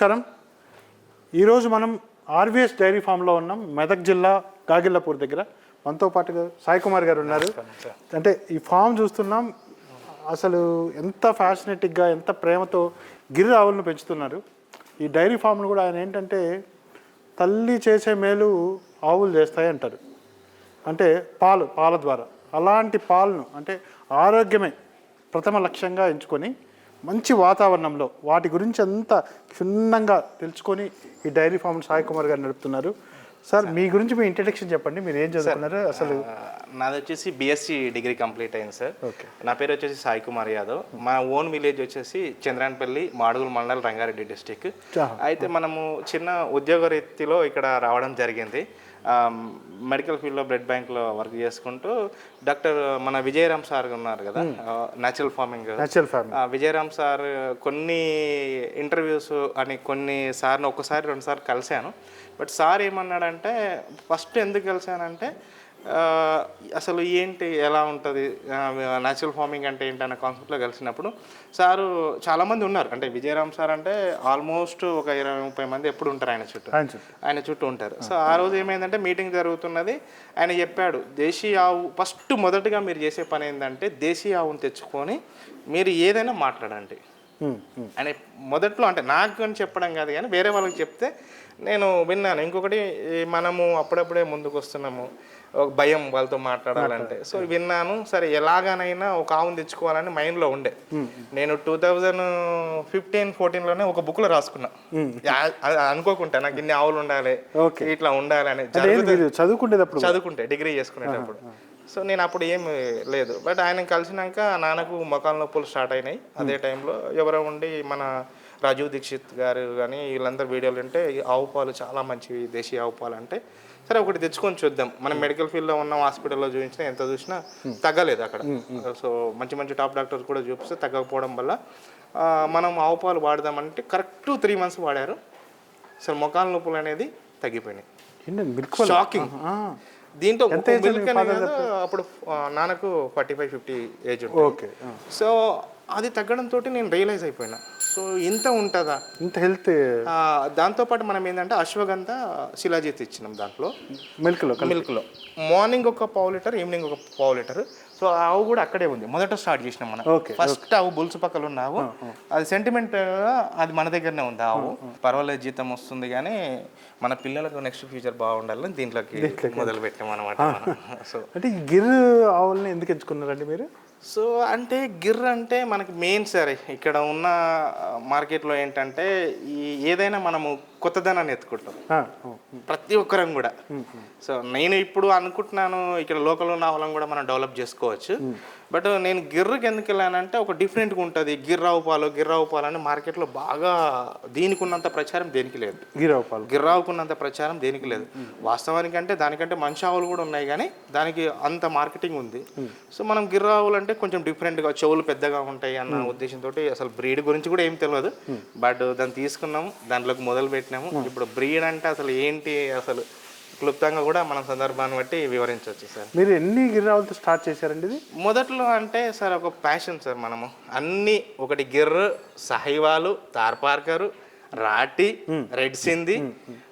నమస్కారం. ఈరోజు మనం ఆర్వీఎస్ డైరీ ఫామ్లో ఉన్నాం మెదక్ జిల్లా గాగిల్లపూర్ దగ్గర. మనతో పాటుగా సాయి కుమార్ గారు ఉన్నారు. అంటే ఈ ఫామ్ చూస్తున్నాం అసలు ఎంత ఫ్యాషనేటిక్గా ఎంత ప్రేమతో గిరి ఆవులను పెంచుతున్నారు. ఈ డైరీ ఫామ్ను కూడా ఆయన ఏంటంటే తల్లి చేసే మేలు ఆవులు చేస్తాయి అంటారు. అంటే పాలు పాల ద్వారా. అలాంటి పాలను అంటే ఆరోగ్యమే ప్రథమ లక్ష్యంగా ఎంచుకొని మంచి వాతావరణంలో వాటి గురించి అంతా క్షుణ్ణంగా తెలుసుకొని ఈ డైరీ ఫామ్ సాయి కుమార్ గారు నడుపుతున్నారు. సార్ మీ గురించి మీ ఇంట్రడక్షన్ చెప్పండి. మీరు ఏం చదువుకున్నారు? అసలు నాది వచ్చేసి బీఎస్సీ డిగ్రీ కంప్లీట్ అయింది సార్. నా పేరు వచ్చేసి సాయి కుమార్ యాదవ్. మా ఓన్ విలేజ్ వచ్చేసి చంద్రాన్పల్లి మాడుగుల మండల్ రంగారెడ్డి డిస్టిక్. అయితే మనము చిన్న ఉద్యోగ రీతిలో ఇక్కడ రావడం జరిగింది. మెడికల్ ఫీల్డ్లో బ్లడ్ బ్యాంక్లో వర్క్ చేసుకుంటూ డాక్టర్ మన విజయరామ్ సార్ ఉన్నారు కదా natural farming natural farming Vijayaram sir కొన్ని ఇంటర్వ్యూస్ అని కొన్ని సార్ని ఒక్కసారి రెండు సార్లు కలిశాను. బట్ సార్ ఏమన్నాడంటే ఫస్ట్ ఎందుకు కలిశానంటే అసలు ఏంటి ఎలా ఉంటుంది? న్యాచురల్ ఫార్మింగ్ అంటే ఏంటి అన్న కాన్సెప్ట్లో కలిసినప్పుడు సారు చాలామంది ఉన్నారు. అంటే విజయరామ్ సార్ అంటే ఆల్మోస్ట్ ఒక ఇరవై ముప్పై మంది ఎప్పుడు ఉంటారు ఆయన చుట్టూ. ఆయన చుట్టూ. ఉంటారు. సో ఆ రోజు ఏమైందంటే మీటింగ్ జరుగుతున్నది. ఆయన చెప్పాడు దేశీయ ఆవు ఫస్ట్ మొదటగా మీరు చేసే పని ఏంటంటే దేశీయ ఆవును తెచ్చుకొని మీరు ఏదైనా మాట్లాడండి. అని మొదట్లో అంటే నాకు అని చెప్పడం కాదు కానీ వేరే వాళ్ళకి చెప్తే నేను విన్నాను. ఇంకొకటి మనము అప్పుడప్పుడే ముందుకు వస్తున్నాము. ఒక భయం వాళ్ళతో మాట్లాడాలంటే. సో విన్నాను. సరే ఎలాగనైనా ఒక ఆవును తెచ్చుకోవాలని మైండ్లో ఉండే. నేను టూ థౌజండ్ ఫిఫ్టీన్ ఫోర్టీన్లోనే ఒక బుక్లో రాసుకున్నా. అనుకోకుండా నాకు ఇన్ని ఆవులు ఉండాలి. ఇట్లా ఉండాలి అని చదువుకునేటప్పుడు చదువుకుంటే డిగ్రీ చేసుకునేటప్పుడు. సో నేను అప్పుడు ఏం లేదు. బట్ ఆయన కలిసినాక నాన్నకు మొఖాల నొప్పులు స్టార్ట్ అయినాయి. అదే టైంలో ఎవరో ఉండి మన రాజీవ్ దీక్షిత్ గారు కానీ వీళ్ళందరూ వీడియోలు అంటే ఈ ఆవు పాలు చాలా మంచివి దేశీయ ఆవు పాలు అంటే. సరే ఒకటి తెచ్చుకొని చూద్దాం. మనం మెడికల్ ఫీల్డ్లో ఉన్నాం హాస్పిటల్లో చూపించినా ఎంత చూసినా తగ్గలేదు అక్కడ. సో మంచి మంచి టాప్ డాక్టర్స్ కూడా చూపిస్తే తగ్గకపోవడం వల్ల మనం ఆవు పాలు వాడదామంటే కరెక్ట్ త్రీ మంత్స్ వాడారు. అసలు మొఖాల నొప్పులు అనేది తగ్గిపోయినాయి. షాకింగ్ కాదు, అప్పుడు నాన్నకు forty five fifty age okay. So అది తగ్గడంతో నేను రియలైజ్ అయిపోయినా. సో ఇంత ఉంటుందా? ఇంత హెల్త్ దాంతోపాటు మనం ఏంటంటే అశ్వగంధ శిలాజిత్ ఇచ్చినాం దాంట్లో. మిల్క్లో మిల్క్లో మార్నింగ్ ఒక పావు లీటర్ ఈవినింగ్ ఒక పావు లీటర్. సో ఆవు కూడా అక్కడే ఉంది. మొదట స్టార్ట్ చేసినాం మనం. ఫస్ట్ ఆవు బుల్స్ పక్కల ఉన్న ఆవు. అది సెంటిమెంట్ అది మన దగ్గరనే ఉంది ఆవు. పర్వాలేదు జీతం వస్తుంది కానీ మన పిల్లలకు నెక్స్ట్ ఫ్యూచర్ బాగుండాలని దీంట్లోకి మొదలు పెట్టాం అనమాట సో అంటే ఈ గిర్ ఆవుల్ని ఎందుకు ఎంచుకున్నారండి మీరు? సో అంటే గిర్ అంటే మనకి మెయిన్ సరే. ఇక్కడ ఉన్న మార్కెట్లో ఏంటంటే ఈ ఏదైనా మనము కొత్తదనాన్ని ఎత్తుకుంటాం. ప్రతి ఒక్కరం కూడా. సో నేను ఇప్పుడు అనుకుంటున్నాను ఇక్కడ లోకల్ ఉన్న వాళ్ళని కూడా మనం డెవలప్ చేసుకోవచ్చు. బట్ నేను గిర్రకి ఎందుకు వెళ్ళానంటే ఒక డిఫరెంట్గా ఉంటుంది. గిర్రావు పాలు గిర్రావు పాలు అని మార్కెట్లో బాగా దీనికి ఉన్నంత ప్రచారం దేనికి లేదు. గిర్ ఆవు పాలు. గిర్రావుకున్నంత ప్రచారం దేనికి లేదు. వాస్తవానికి అంటే దానికంటే మంచి ఆవులు కూడా ఉన్నాయి కానీ దానికి అంత మార్కెటింగ్ ఉంది. సో మనం గిర్రావులు అంటే కొంచెం డిఫరెంట్గా చెవులు పెద్దగా ఉంటాయి అన్న ఉద్దేశంతో అసలు బ్రీడ్ గురించి కూడా ఏం తెలియదు బట్ దాన్ని తీసుకున్నాము దాంట్లోకి మొదలు పెట్టినాము. ఇప్పుడు బ్రీడ్ అంటే అసలు ఏంటి అసలు? క్లుప్తంగా కూడా మన సందర్భాన్ని బట్టి వివరించవచ్చు సార్. మీరు ఎన్ని గిర్ ఆవులతో స్టార్ట్ చేశారండి ఇది? మొదట్లో అంటే సార్ ఒక ప్యాషన్ సార్ మనము. అన్ని ఒకటి గిర్ర సహైవాలు తార్పార్కరు రాటి రెడ్ సింధి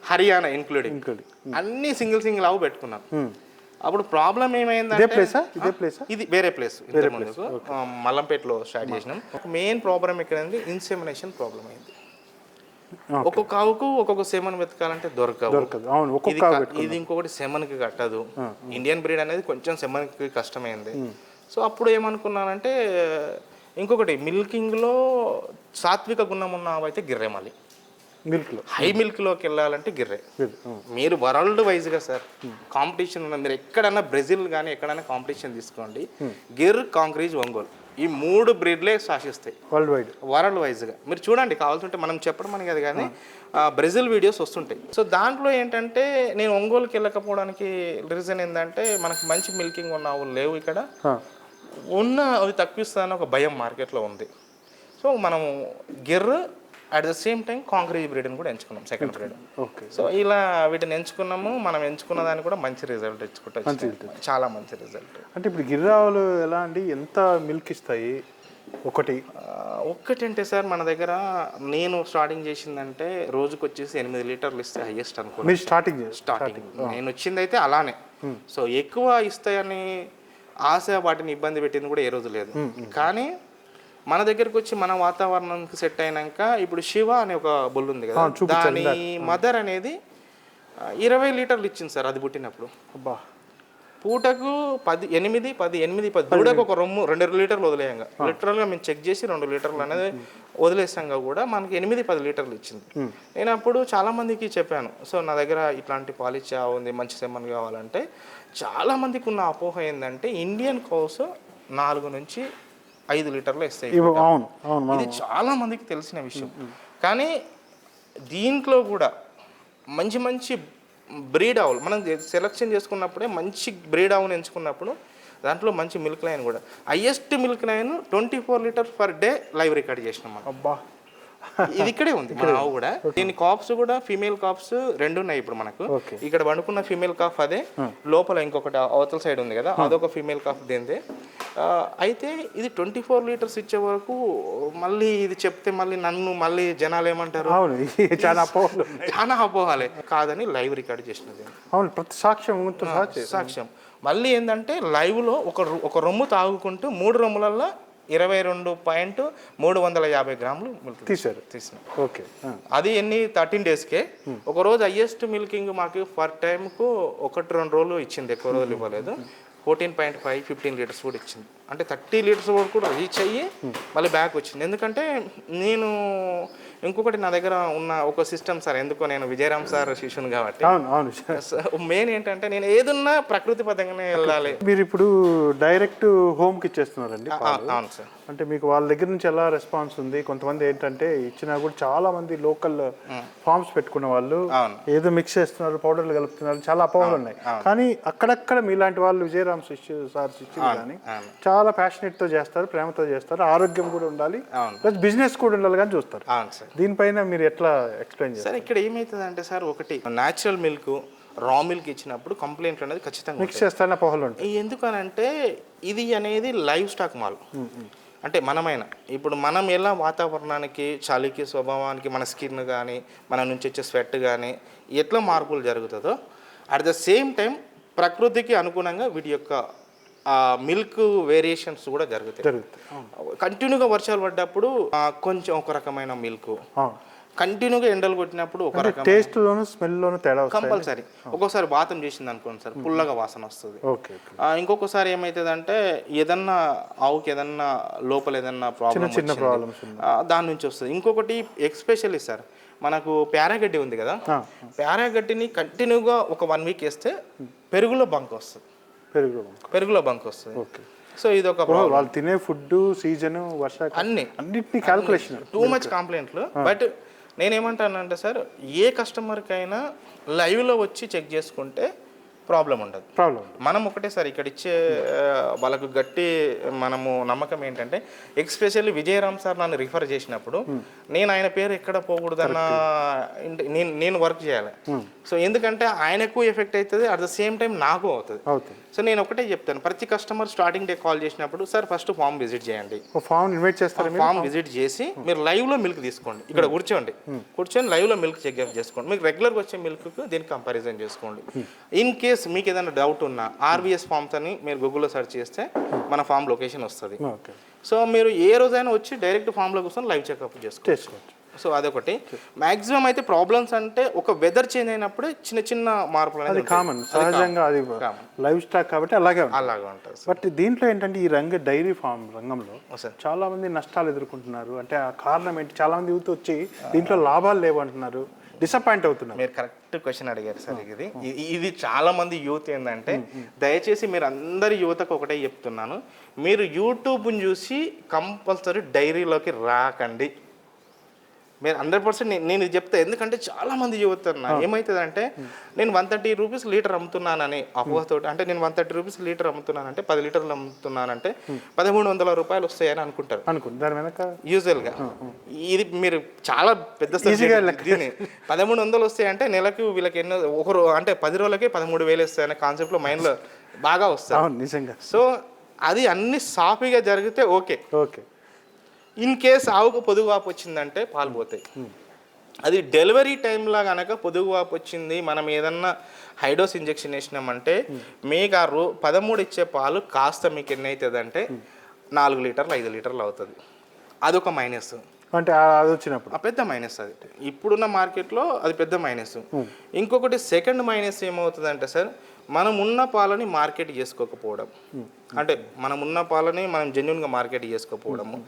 హర్యానా ఇంక్లూడింగ్ అన్ని సింగిల్ సింగిల్ అవు పెట్టుకున్నాం. అప్పుడు ప్రాబ్లం ఏమైందంటే ఇదే ప్లేసా ఇది వేరే ప్లేస్ మల్లంపేటలో స్టార్ట్ చేసినాం. ఒక మెయిన్ ప్రాబ్లం ఇక్కడ ఇన్సెమినేషన్ ప్రాబ్లం అయింది. ఒక్కొక్క ఆవుకు ఒక్కొక్క సెమన్ వెతకాలంటే దొరకదు. అవును ఇది ఒక్కొక్క క- ఇది ఇంకొకటి సెమన్కి కట్టదు. ఇండియన్ బ్రీడ్ అనేది కొంచెం సెమన్కి కష్టమైంది. సో అప్పుడు ఏమనుకున్నానంటే ఇంకొకటి మిల్కింగ్లో సాత్విక గుణం ఉన్న అయితే గిర్రె మళ్ళీ. మిల్క్లో. హై మిల్క్లోకి వెళ్ళాలంటే గిర్రె. మీరు వరల్డ్ వైజ్గా సార్ కాంపిటీషన్ ఉన్న మీరు ఎక్కడైనా బ్రెజిల్ కానీ ఎక్కడైనా కాంపిటీషన్ తీసుకోండి. గిర్ కాంక్రీజ్ ఒంగోలు. ఈ మూడు బ్రీడ్లే శాసిస్తాయి. వరల్డ్ వైడ్ వరల్డ్ వైజ్గా. మీరు చూడండి కావాల్సింటే మనం చెప్పడం అని కాదు కానీ బ్రెజిల్ వీడియోస్ వస్తుంటాయి. సో దాంట్లో ఏంటంటే నేను ఒంగోలుకి వెళ్ళకపోవడానికి రీజన్ ఏంటంటే మనకి మంచి మిల్కింగ్ ఉన్న ఆవులు లేవు ఇక్కడ. ఉన్న అవి తప్పిస్తానని ఒక భయం మార్కెట్లో ఉంది. సో మనం Gir at the same time Kankrej బ్రీడ్ని కూడా ఎంచుకున్నాం సెకండ్ బ్రీడ్ ఓకే సో ఇలా వీటిని ఎంచుకున్నాము. మనం ఎంచుకున్న దానికి కూడా మంచి రిజల్ట్ తెచ్చుకుంటాం చాలా మంచి రిజల్ట్ అంటే ఇప్పుడు గిర్ ఆవులు ఎలా అండి? ఎంత మిల్క్ ఇస్తాయి? ఒకటి. ఒక్కటంటే సార్ మన దగ్గర నేను స్టార్టింగ్ చేసిందంటే రోజుకి వచ్చేసి ఎనిమిది లీటర్లు ఇస్తే హైయెస్ట్ అనుకో స్టార్టింగ్ స్టార్టింగ్ నేను వచ్చింది అయితే అలానే సో ఎక్కువ ఇస్తాయని ఆశ వాటిని ఇబ్బంది పెట్టింది కూడా ఏ రోజు లేదు. కానీ మన దగ్గరకు వచ్చి మన వాతావరణానికి సెట్ అయినాక ఇప్పుడు శివ అనే ఒక బొల్లు ఉంది కదా. దాని మదర్ అనేది ఇరవై లీటర్లు ఇచ్చింది సార్ అది పుట్టినప్పుడు. అబ్బా. పూటకు పది ఎనిమిది పది ఎనిమిది పది దూడకు ఒక రొమ్ము రెండు లీటర్లు వదిలేయంగా. లిటరల్గా మేము చెక్ చేసి రెండు లీటర్లు అనేది వదిలేసాంగా కూడా మనకి ఎనిమిది పది లీటర్లు ఇచ్చింది. నేను అప్పుడు చాలా మందికి చెప్పాను సో నా దగ్గర ఇట్లాంటి పాలిచ్చా ఉంది మంచి సెమ్మన్ కావాలంటే. చాలా మందికి ఉన్న అపోహ ఏంటంటే ఇండియన్ కౌస్ నాలుగు నుంచి ఐదు లీటర్లు ఇస్తాయి అవును అవును ఇది చాలా మందికి తెలిసిన విషయం. కానీ దీంట్లో కూడా మంచి మంచి బ్రీడ్ ఆవులు మనం సెలెక్షన్ చేసుకున్నప్పుడే మంచి బ్రీడ్ ఆవుని ఎంచుకున్నప్పుడు దాంట్లో మంచి మిల్క్ లైన్ కూడా. Highest milk line twenty four litres per day live record చేసినాం మనం. అబ్బా. ఇది ఇక్కడే ఉంది మన ఆవు కూడా. దీని కాప్స్ కూడా ఫీమేల్ కాప్స్ రెండు ఉన్నాయి ఇప్పుడు మనకు. ఇక్కడ వండుకున్న ఫీమేల్ కాఫ్ అదే. లోపల ఇంకొకటి అవతల సైడ్ ఉంది కదా అదొక ఫీమేల్ కాఫ్ దేందే అయితే ఇది ట్వంటీ ఫోర్ లీటర్స్ ఇచ్చే వరకు మళ్ళీ ఇది చెప్తే మళ్ళీ నన్ను మళ్ళీ జనాలు ఏమంటారు? అవును చాలా అపోహలు చాలా అపోహాలే. కాదని లైవ్ రికార్డ్ చేసినది అవును ప్రతి సాక్ష్యం సాక్ష్యం. మళ్ళీ ఏంటంటే లైవ్లో ఒక ఒక రొమ్ము తాగుకుంటూ మూడు రొమ్ములల్లో ఇరవై రెండు పాయింట్ మూడు వందల యాభై గ్రాములు మిల్క్ తీశారు. తీసినాం. ఓకే. అది ఎన్ని? థర్టీన్ డేస్కే. ఒక రోజు హయ్యెస్ట్ మిల్కింగ్ మాకు ఫర్ టైంకు ఒకటి రెండు రోజులు ఇచ్చింది ఎక్కువ రోజులు ఇవ్వలేదు. Fourteen point five fifteen litres కూడా ఇచ్చింది. అంటే థర్టీ లీటర్స్ వరకు కూడా రీచ్ అయ్యి మళ్ళీ బ్యాక్ వచ్చింది. ఎందుకంటే నేను ఇంకొకటి నా దగ్గర ఉన్న ఒక సిస్టమ్ సార్ ఎందుకో నేను విజయరామ్ సార్ శిష్యుని కాబట్టి. అవును అవును మెయిన్ ఏంటంటే నేను ఏదున్నా ప్రకృతి పదంగానే వెళ్ళాలి. మీరు ఇప్పుడు డైరెక్ట్ హోమ్కి ఇచ్చేస్తున్నారండి అవును సార్. అంటే మీకు వాళ్ళ దగ్గర నుంచి ఎలా రెస్పాన్స్ ఉంది? కొంతమంది ఏంటంటే ఇచ్చినా కూడా చాలా మంది లోకల్ ఫార్మ్స్ పెట్టుకున్న వాళ్ళు. ఏదో మిక్స్ చేస్తున్నారు పౌడర్లు కలుపుతున్నారు చాలా అపోహలు ఉన్నాయి. కానీ అక్కడక్కడ మీలాంటి వాళ్ళు విజయరామ్ శిష్యు సార్ శిష్యులు కానీ. చాలా ప్యాషనెట్తో చేస్తారు ప్రేమతో చేస్తారు ఆరోగ్యం కూడా ఉండాలి. ప్లస్ బిజినెస్ కూడా ఉండాలి కానీ చూస్తారు. అవును సార్. దీనిపైన మీరు ఎట్లా ఎక్స్ప్లెయిన్ చేస్తారు? సార్ ఇక్కడ ఏమవుతుంది అంటే సార్ ఒకటి న్యాచురల్ మిల్క్ రా మిల్క్ ఇచ్చినప్పుడు కంప్లైంట్ అనేది ఖచ్చితంగా మిక్స్ చేస్తారని అపోహలు ఉంటాయి. ఎందుకనంటే ఇది అనేది లైవ్ స్టాక్ మాల్. అంటే మనమైన ఇప్పుడు మనం ఎలా వాతావరణానికి చలికి స్వభావానికి మన స్కిన్ కానీ మన నుంచి వచ్చే స్వెట్ కానీ ఎట్లా మార్పులు జరుగుతుందో అట్ ద సేమ్ టైం ప్రకృతికి అనుగుణంగా వీటి యొక్క మిల్క్ వేరియేషన్స్ కూడా జరుగుతాయి. కంటిన్యూగా వర్షాలు పడ్డప్పుడు ఆ, కొంచెం ఒక రకమైన మిల్క్ కంటిన్యూగా ఎండలు కొట్టినప్పుడు ఒక రకం టేస్ట్ లోను స్మెల్ లోను తేడా కంపల్సరీ. ఒక్కోసారి వాతం చేసింది అనుకోండి సార్ పుల్లగా వాసన వస్తుంది. ఆ, ఇంకొకసారి ఏమవుతుంది అంటే ఏదన్నా ఆవుకి ఏదన్నా లోపల ఏదన్నా ప్రాబ్లం చిన్న ప్రాబ్లమ్స్ దాని నుంచి వస్తుంది. ఇంకొకటి ఎక్స్పెషల్లీ సార్ మనకు పేరాగడ్డి ఉంది కదా ఆ. పేరాగడ్డిని కంటిన్యూగా ఒక వన్ వీక్ వేస్తే పెరుగులో బంక్ వస్తుంది. పెరుగు పెరుగులో బంక్ వస్తుంది. ఓకే. సో ఇది ఒక వాళ్ళు తినే ఫుడ్ సీజన్ వర్షాకాలం అన్ని. అన్నిటిని క్యాల్కులేషన్ టూ మచ్ కంప్లైంట్లు బట్ నేనేమంటానంటే సార్ ఏ కస్టమర్కైనా లైవ్లో వచ్చి చెక్ చేసుకుంటే ప్రాబ్లం ఉండదు. ప్రాబ్లం మనం ఒకటేసారి ఇక్కడ ఇచ్చే వాళ్ళకు గట్టి మనము నమ్మకం ఏంటంటే ఎక్స్పెషల్లీ విజయరామ్ సార్ నన్ను రిఫర్ చేసినప్పుడు నేను ఆయన పేరు ఎక్కడ పోకూడదన్న నేను నేను వర్క్ చేయాలి. సో ఎందుకంటే ఆయనకు ఎఫెక్ట్ అవుతుంది అట్ ద సేమ్ టైం నాకు అవుతుంది. సో నేను ఒకటే చెప్తాను. ప్రతి కస్టమర్ స్టార్టింగ్ డే కాల్ చేసినప్పుడు సార్ ఫస్ట్ ఫామ్ విజిట్ చేయండి. ఫామ్ ఇన్వైట్ చేస్తారు ఫామ్ విజిట్ చేసి మీరు లైవ్లో మిల్క్ తీసుకోండి. ఇక్కడ కూర్చోండి. కూర్చొని లైవ్లో మిల్క్ చెక్ చేసుకోండి. మీకు రెగ్యులర్గా వచ్చే మిల్క్ దీనికి కంపారిజన్ చేసుకోండి. ఇన్ కేస్ మీకు ఏదైనా డౌట్ ఉన్నా ఆర్బిఎస్ ఫామ్స్ అని మీరు గూగుల్లో సెర్చ్ చేస్తే మన ఫామ్ లొకేషన్ వస్తుంది. సో మీరు ఏ రోజైనా వచ్చి డైరెక్ట్ ఫామ్లో కూర్చొని లైవ్ చెకప్ చేసుకోవచ్చు. సో అదొకటి. మాక్సిమం అయితే ప్రాబ్లమ్స్ అంటే ఒక వెదర్ చేంజ్ అయినప్పుడే చిన్న చిన్న మార్పులు అనేది. కామన్ సహజంగా అది. లైవ్ స్టాక్ కాబట్టి అలాగే అలాగా ఉంటుంది బట్ దీంట్లో ఏంటంటే ఈ రంగ డైరీ ఫామ్ రంగంలో చాలా మంది నష్టాలు ఎదుర్కొంటున్నారు. అంటే ఆ కారణం ఏంటి? చాలా మంది యూత్ వచ్చి దీంట్లో లాభాలు లేవు అంటున్నారు. డిసప్పాయింట్ అవుతున్నారు. మీరు కరెక్ట్ క్వశ్చన్ అడిగారు సార్ ఇది. ఇది చాలా మంది యూత్ ఏంటంటే దయచేసి మీరు అందరి యువతకు ఒకటే చెప్తున్నాను. మీరు యూట్యూబ్ని చూసి కంపల్సరీ డైరీలోకి రాకండి. మీరు హండ్రెడ్ పర్సెంట్ నేను ఇది చెప్తా. ఎందుకంటే చాలా మంది యువత అన్న ఏమవుతుందంటే నేను వన్ థర్టీ రూపీస్ లీటర్ అమ్ముతున్నానని అపోహతోటి అంటే నేను వన్ థర్టీ రూపీస్ లీటర్ అమ్ముతున్నానంటే పది లీటర్లు అమ్ముతున్నానంటే పదమూడు వందల రూపాయలు వస్తాయని అనుకుంటారు. వెనక యూజువల్గా. ఇది మీరు చాలా పెద్ద పదమూడు వందలు వస్తాయి అంటే నెలకు వీళ్ళకి ఎన్నో ఒక రో అంటే పది రోజులకి పదమూడు వేలు వస్తాయి అనే కాన్సెప్ట్లో మైండ్లో బాగా అవును నిజంగా. సో అది అన్ని సాఫీగా జరిగితే ఓకే. ఓకే. ఇన్ కేస్ ఆవుకు పొదుగు వాపు వచ్చిందంటే పాలు పోతాయి. అది డెలివరీ టైంలో కనుక పొదుగు వాపు వచ్చింది మనం ఏదన్నా హైడోస్ ఇంజెక్షన్ వేసినామంటే మీకు ఆ రో పదమూడు ఇచ్చే పాలు కాస్త మీకు ఎన్ని అవుతుంది అంటే నాలుగు లీటర్లు ఐదు లీటర్లు అవుతుంది. అదొక మైనస్. అంటే అది వచ్చినప్పుడు? ఆ పెద్ద మైనస్ అది. ఇప్పుడున్న మార్కెట్లో అది పెద్ద మైనస్. ఇంకొకటి సెకండ్ మైనస్ ఏమవుతుంది అంటే సార్ మనం ఉన్న పాలని మార్కెట్ చేసుకోకపోవడం. అంటే మనం ఉన్న పాలని మనం జెన్యున్గా మార్కెట్ చేసుకోకపోవడము.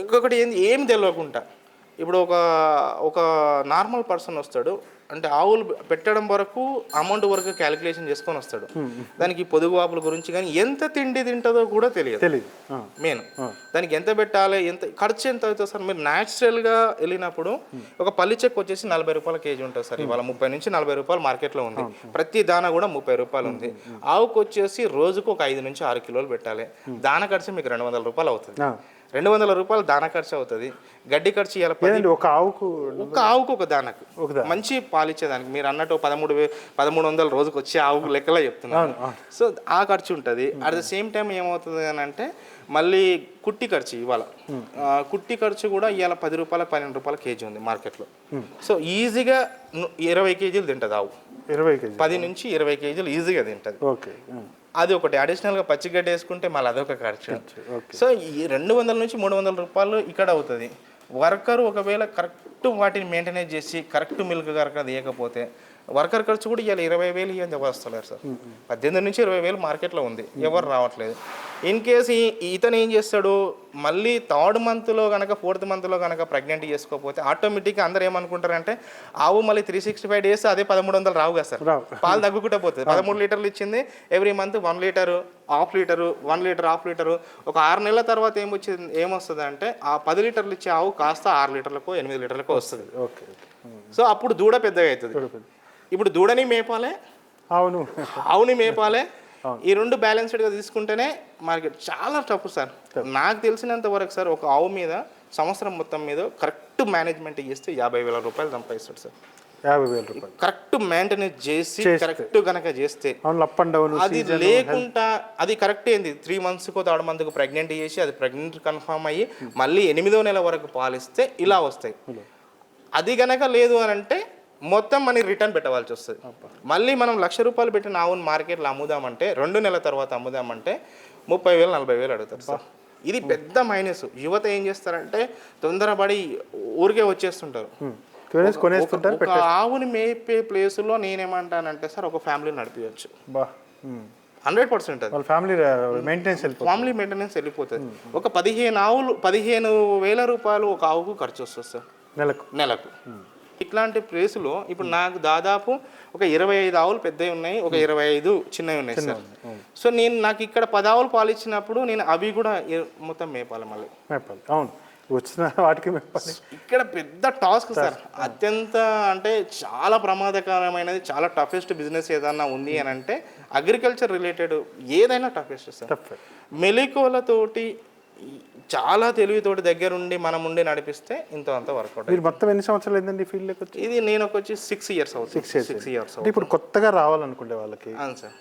ఇంకొకటి ఏంది ఏం తెలియకుండా ఇప్పుడు ఒక ఒక నార్మల్ పర్సన్ వస్తాడు అంటే ఆవులు పెట్టడం వరకు అమౌంట్ వరకు క్యాలిక్యులేషన్ చేసుకొని వస్తాడు. దానికి పొదుగు వాపుల గురించి కానీ ఎంత తిండి తింటుందో కూడా తెలియదు. తెలియదు. మెయిన్. దానికి ఎంత పెట్టాలి ఎంత ఖర్చు ఎంత అవుతుంది సార్ మీరు న్యాచురల్గా వెళ్ళినప్పుడు ఒక పల్లి చెక్ వచ్చేసి నలభై రూపాయల కేజీ ఉంటుంది సార్ ఇవాళ ముప్పై నుంచి నలభై రూపాయలు మార్కెట్లో ఉంది. ప్రతి దాన కూడా ముప్పై రూపాయలు ఉంది. ఆవుకు వచ్చేసి రోజుకు ఒక ఐదు నుంచి ఆరు కిలోలు పెట్టాలి. దాన ఖర్చు మీకు రెండు వందల రూపాయలు అవుతుంది. రెండు వందల రూపాయలు దాన ఖర్చు అవుతుంది. గడ్డి ఖర్చు లేదండి ఒక ఆవుకు ఒక్క ఆవుకు ఒక దానకు. ఒక దాన. మంచి పాలిచ్చేదానికి. మీరు అన్నట్టు పదమూడు పదమూడు వందల రోజుకి వచ్చే ఆవుకు లెక్కలో చెప్తున్నాను సో ఆ ఖర్చు ఉంటుంది. అట్ ద సేమ్ టైం ఏమవుతుంది అని అంటే మళ్ళీ కుట్టి ఖర్చు ఇవాళ కుట్టి ఖర్చు కూడా ఇవాళ పది రూపాయల పన్నెండు రూపాయల కేజీ ఉంది మార్కెట్లో. సో ఈజీగా ఇరవై కేజీలు తింటుంది ఆవు. ఇరవై కేజీ పది నుంచి ఇరవై కేజీలు ఈజీగా తింటుంది. ఓకే. అది ఒకటి. అడిషనల్గా పచ్చిగడ్డ వేసుకుంటే మళ్ళీ అదొక ఖర్చు సో ఈ రెండు వందల నుంచి మూడు వందల రూపాయలు ఇక్కడ అవుతుంది. వర్కర్ ఒకవేళ కరెక్ట్ వాటిని మెయింటెనెన్స్ చేసి కరెక్ట్ మిల్క్ కనుక తీయకపోతే వర్కర్ ఖర్చు కూడా ఇవాళ ఇరవై వేలు ఇవ్వని వస్తలేరు సార్. పద్దెనిమిది నుంచి ఇరవై వేలు మార్కెట్లో ఉంది. ఎవరు రావట్లేదు. ఇన్ కేస్ ఇతను ఏం చేస్తాడు? మళ్ళీ థర్డ్ మంత్లో కనుక ఫోర్త్ మంత్లో కనుక ప్రెగ్నెంట్ చేసుకోకపోతే ఆటోమేటిక్గా అందరూ ఏమనుకుంటారంటే ఆవు మళ్ళీ త్రీ సిక్స్టీ ఫైవ్ డేస్ అదే పదమూడు వందలు రావు కదా సార్. పాలు తగ్గుకుంటా పోతుంది. పదమూడు లీటర్లు ఇచ్చింది every month one litre half litre one litre half litre. ఒక ఆరు నెలల తర్వాత ఏమొచ్చింది ఏమొస్తుంది అంటే ఆ పది లీటర్లు ఇచ్చే ఆవు కాస్త ఆరు లీటర్లకు ఎనిమిది లీటర్లకు వస్తుంది. ఓకే సో అప్పుడు దూడ పెద్దగా అవుతుంది. ఇప్పుడు దూడని మేపాలే? అవును. ఆవుని మేపాలే? ఈ రెండు బ్యాలెన్స్డ్గా తీసుకుంటేనే మార్కెట్ చాలా టఫ్ సార్. నాకు తెలిసినంత వరకు సార్ ఒక ఆవు మీద సంవత్సరం మొత్తం మీద కరెక్ట్ మేనేజ్మెంట్ చేస్తే యాభై వేల రూపాయలు సంపాదిస్తాడు సార్. యాభై వేల రూపాయలు. కరెక్ట్ మెయింటెనెన్స్ చేసి. కరెక్ట్ గనక చేస్తే అవును అప్ అండ్ డౌన్ అది లేకుండా అది కరెక్ట్ ఏంది? త్రీ మంత్స్కో థర్డ్ మంత్కి ప్రెగ్నెంట్ చేసి అది ప్రెగ్నెంట్ కన్ఫర్మ్ అయ్యి మళ్ళీ ఎనిమిదో నెల వరకు పాలిస్తే ఇలా వస్తాయి. అది గనక లేదు అని అంటే మొత్తం మనకి రిటర్న్ పెట్టవలసి వస్తుంది. మళ్ళీ మనం లక్ష రూపాయలు పెట్టిన ఆవును మార్కెట్లో అమ్ముదామంటే రెండు నెలల తర్వాత అమ్ముదామంటే ముప్పై వేలు నలభై వేలు అడుగుతారు సార్. ఇది పెద్ద మైనస్ యువత ఏం చేస్తారంటే తొందరపడి ఊరికే వచ్చేస్తుంటారు. ఒక ఆవుని మేపే ప్లేసులో నేనేమంటానంటే సార్ ఒక ఫ్యామిలీ నడిపించచ్చు హండ్రెడ్ పర్సెంట్ వాళ్ళ ఫ్యామిలీ మెయింటెనెన్స్ ఫ్యామిలీ మెయింటెనెన్స్ వెళ్ళిపోతుంది. ఒక పదిహేను ఆవులు పదిహేను వేల రూపాయలు ఒక ఆవుకు ఖర్చు వస్తుంది సార్. నెలకు. నెలకు. ఇట్లాంటి ప్లేసులో ఇప్పుడు నాకు దాదాపు ఒక ఇరవై ఐదు ఆవులు పెద్దవి ఉన్నాయి ఒక ఇరవై ఐదు చిన్నవి ఉన్నాయి సార్. సో నేను నాకు ఇక్కడ పది ఆవులు పాలు ఇచ్చినప్పుడు నేను అవి కూడా మొత్తం మేపాలి మళ్ళీ. మేపాలి అవును. వచ్చిన వాటికి ఇక్కడ పెద్ద టాస్క్ సార్. అత్యంత అంటే చాలా ప్రమాదకరమైనది చాలా టఫెస్ట్ బిజినెస్ ఏదన్నా ఉంది అని అంటే అగ్రికల్చర్ రిలేటెడ్ ఏదైనా టఫెస్ట్ సార్. మెలికోలతోటి చాలా తెలివితోటి దగ్గరుండి మనం ఉండి నడిపిస్తే ఇంత అంత వర్కౌట్ మీరు మొత్తం ఎన్ని సంవత్సరాలు అయిందండి ఈ ఫీల్డ్లోకి వచ్చి? ఇది నేను ఒక వచ్చి సిక్స్ ఇయర్స్ అవుతుంది. సిక్స్ ఇయర్స్ సిక్స్ ఇయర్స్ ఇప్పుడు కొత్తగా రావాలనుకుంటే వాళ్ళకి అవును సార్.